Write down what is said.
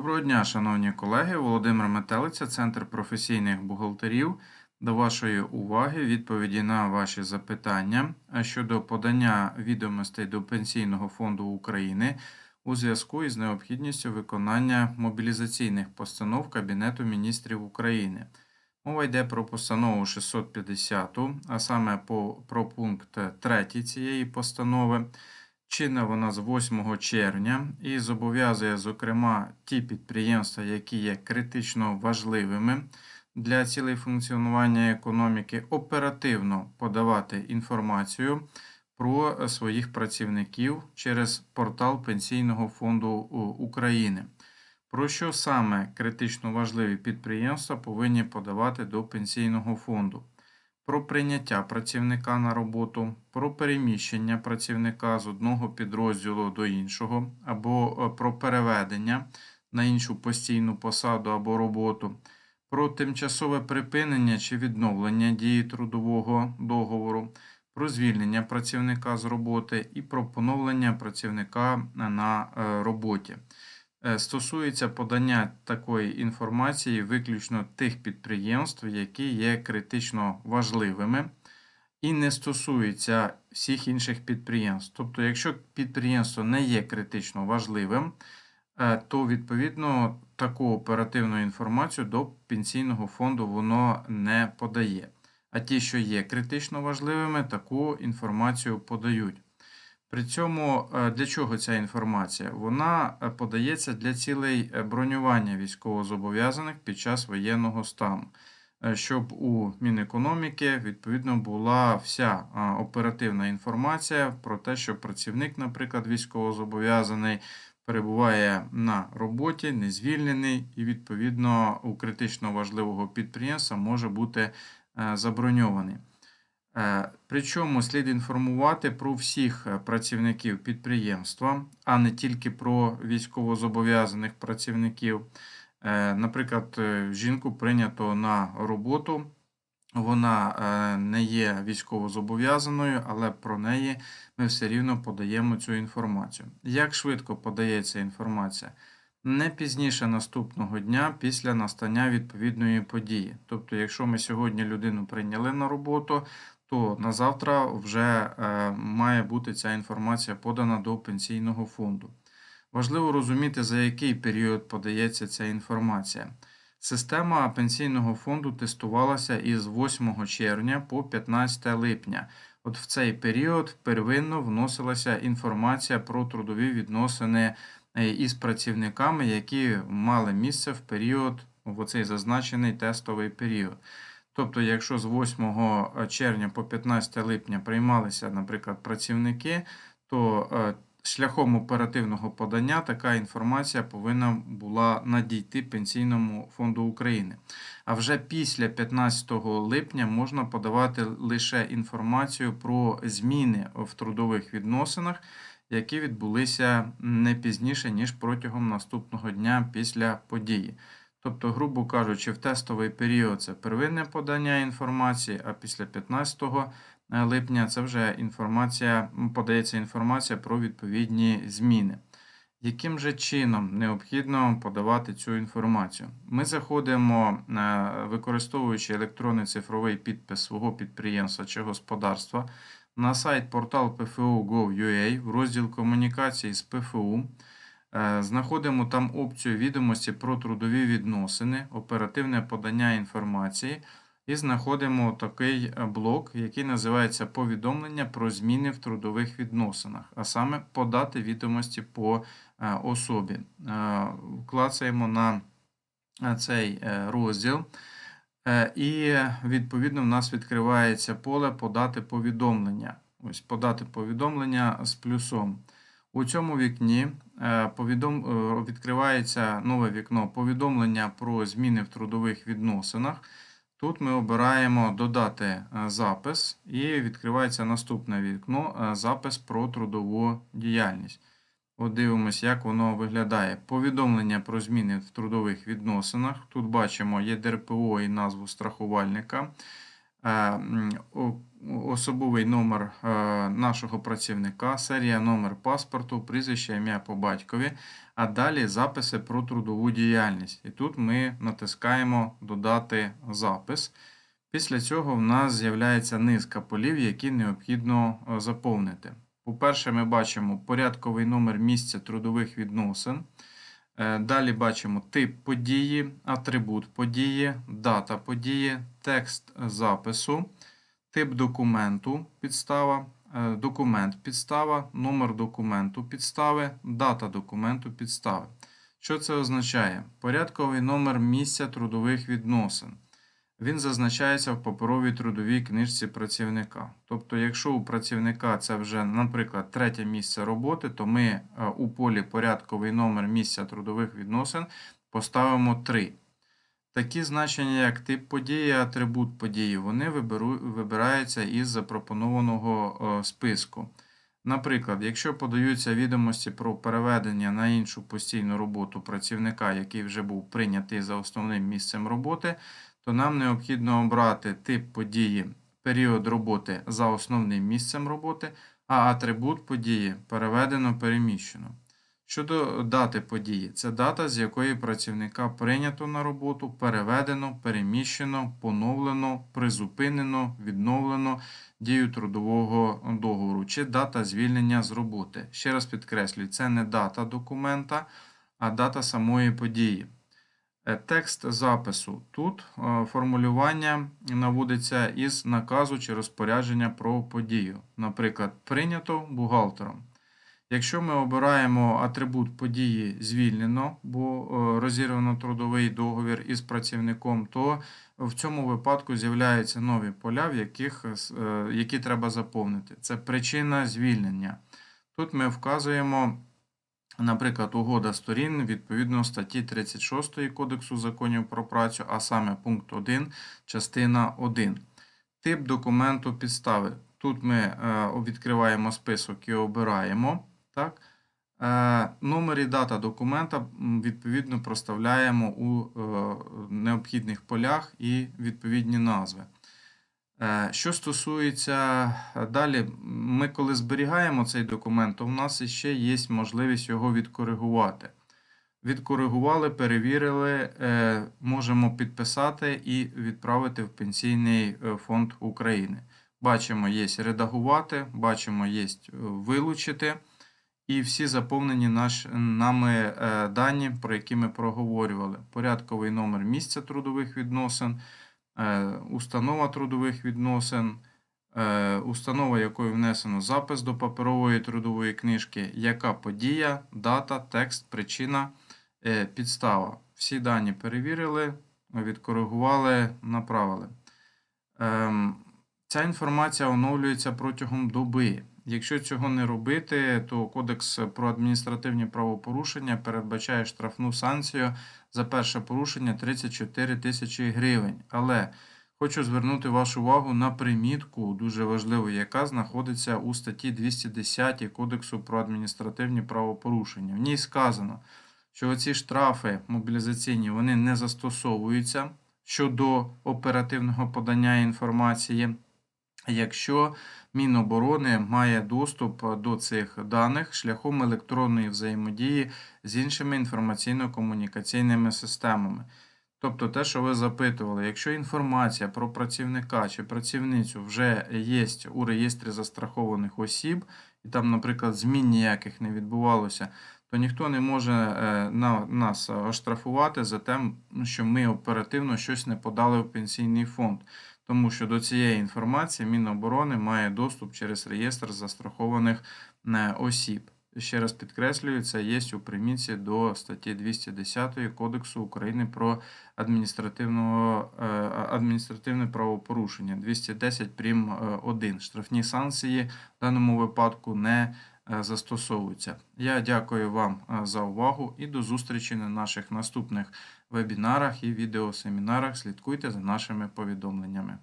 Доброго дня, шановні колеги. Володимир Метелиця, Центр професійних бухгалтерів. До вашої уваги відповіді на ваші запитання щодо подання відомостей до Пенсійного фонду України у зв'язку із необхідністю виконання мобілізаційних постанов Кабінету міністрів України. Мова йде про постанову 650, а саме про пункт 3 цієї постанови. Чинна вона з 8 червня і зобов'язує, зокрема, ті підприємства, які є критично важливими для цілей функціонування економіки, оперативно подавати інформацію про своїх працівників через портал Пенсійного фонду України. Про що саме критично важливі підприємства повинні подавати до пенсійного фонду? Про прийняття працівника на роботу, про переміщення працівника з одного підрозділу до іншого, або е, про переведення на іншу постійну посаду або роботу, про тимчасове припинення чи відновлення дії трудового договору, про звільнення працівника з роботи і про поновлення працівника на е, роботі. Е, стосується подання такої інформації виключно тих підприємств, які є критично важливими, і не стосується всіх інших підприємств. Тобто, якщо підприємство не є критично важливим, е, то відповідно таку оперативну інформацію до пенсійного фонду воно не подає. А ті, що є критично важливими, таку інформацію подають. При цьому е, для чого ця інформація? Вона е, подається для цілей е, бронювання військовозобов'язаних під час воєнного стану, щоб у Мінекономіки відповідно була вся оперативна інформація про те, що працівник, наприклад, військовозобов'язаний, перебуває на роботі, не звільнений, і відповідно у критично важливого підприємства може бути заброньований. Е, причому слід інформувати про всіх е, працівників підприємства, а не тільки про військовозобов'язаних працівників. Е, наприклад, жінку прийнято на роботу, вона не є військовозобов'язаною, але про неї ми все рівно подаємо цю інформацію. Як швидко подається інформація? Не пізніше наступного дня після настання відповідної події. Тобто, якщо ми сьогодні людину прийняли на роботу, то на завтра вже е, має бути ця інформація подана до пенсійного фонду. Важливо розуміти, за який період подається ця інформація. Система пенсійного фонду тестувалася із 8 червня по 15 липня. От в цей період первинно вносилася інформація про трудові відносини е, із працівниками, які мали місце в період в оцей зазначений тестовий період. Тобто, якщо з 8 е, червня по 15 липня приймалися, наприклад, працівники, то е, шляхом оперативного подання така інформація повинна була надійти Пенсійному фонду України. А вже після 15 липня можна подавати лише інформацію про зміни в трудових відносинах, які відбулися не пізніше, ніж протягом наступного дня після події. Тобто, грубо кажучи, в тестовий період це первинне подання інформації, а після 15 е, липня це вже інформація, подається інформація про відповідні зміни. Яким же чином необхідно подавати цю інформацію? Ми заходимо, е, використовуючи електронний цифровий підпис свого підприємства чи господарства на сайт портал PFU.gov.ua в розділ комунікації з ПФУ. Е, знаходимо там опцію відомості про трудові відносини, оперативне подання інформації. І знаходимо такий е, блок, який називається Повідомлення про зміни в трудових відносинах, а саме подати відомості по е, особі. Клацаємо на цей розділ, і, відповідно, в нас відкривається поле Подати повідомлення. Ось Подати повідомлення з плюсом. У цьому вікні е. Е, відкривається нове вікно повідомлення про зміни в трудових відносинах. Тут ми обираємо Додати е, запис і відкривається наступне вікно Запис про трудову діяльність. От дивимося, як воно виглядає. Повідомлення про зміни в трудових відносинах. Тут бачимо ЄДРПО і назву страхувальника. Особовий номер е, нашого працівника, серія номер паспорту, прізвище, ім'я по батькові, а далі записи про трудову діяльність. І тут ми натискаємо Додати запис. Після цього в нас з'являється низка полів, які необхідно е, заповнити. По-перше, ми бачимо порядковий номер місця трудових відносин. Е, Далі бачимо тип події, атрибут події, дата події, текст запису, тип документу, підстава, е, документ підстава, номер документу підстави, дата документу підстави. Що це означає? Порядковий номер місця трудових відносин. Він зазначається в паперовій трудовій книжці працівника. Тобто, якщо у працівника це вже, наприклад, третє місце роботи, то ми е, у полі порядковий номер місця трудових відносин поставимо 3. Такі значення, як тип події, атрибут події, вони вибираються із запропонованого списку. Наприклад, якщо подаються відомості про переведення на іншу постійну роботу працівника, який вже був прийнятий за основним місцем роботи, то нам необхідно обрати тип події, період роботи за основним місцем роботи, а атрибут події переведено переміщено. Щодо дати події, це дата, з якої працівника прийнято на роботу, переведено, переміщено, поновлено, призупинено, відновлено дію трудового договору чи дата звільнення з роботи. Ще раз підкреслюю, це не дата документа, а дата самої події. Е, Текст запису. Тут е, формулювання наводиться із наказу чи розпорядження про подію. Наприклад, прийнято бухгалтером. Якщо ми обираємо атрибут події звільнено, бо е, розірвано трудовий договір із працівником, то в цьому випадку з'являються нові поля, в яких, е, які треба заповнити. Це причина звільнення. Тут ми вказуємо, наприклад, угода сторін відповідно статті 36 Кодексу законів про працю, а саме пункт 1, частина 1. Тип документу підстави. Тут ми е, відкриваємо список і обираємо. Так? Е, Номер і дата документа відповідно проставляємо у е, необхідних полях і відповідні назви. Е, Що стосується далі, ми коли зберігаємо цей документ, то в нас ще є можливість його відкоригувати. Відкоригували, перевірили, можемо підписати і відправити в Пенсійний фонд України. Бачимо, є редагувати, бачимо, є вилучити. І всі заповнені наш, нами е, дані, про які ми проговорювали. Порядковий номер місця трудових відносин, е, установа трудових відносин, е, установа, якою внесено запис до паперової трудової книжки, яка подія, дата, текст, причина, підстава. Всі дані перевірили, відкоригували, направили. Ем, Ця інформація оновлюється протягом доби. Якщо цього не робити, то Кодекс про адміністративні правопорушення передбачає штрафну санкцію за перше порушення 34 тисячі гривень. Але хочу звернути вашу увагу на примітку, дуже важливу, яка знаходиться у статті 210 Кодексу про адміністративні правопорушення. В ній сказано, що оці штрафи мобілізаційні вони не застосовуються щодо оперативного подання інформації. Якщо Міноборони має доступ до цих даних шляхом електронної взаємодії з іншими інформаційно-комунікаційними системами. Тобто те, що ви запитували, якщо інформація про працівника чи працівницю вже є у реєстрі застрахованих осіб, і там, наприклад, змін ніяких не відбувалося, то ніхто не може е, на, нас оштрафувати за те, що ми оперативно щось не подали в пенсійний фонд. Тому що до цієї інформації Міноборони має доступ через реєстр застрахованих е, осіб. Ще раз підкреслюю, це є у примітці до статті 210 Кодексу України про е, адміністративне правопорушення 210 прим. 1. Штрафні санкції в даному випадку не е, застосовуються. Я дякую вам за увагу і до зустрічі на наших наступних вебінарах і відеосемінарах. Слідкуйте за нашими повідомленнями.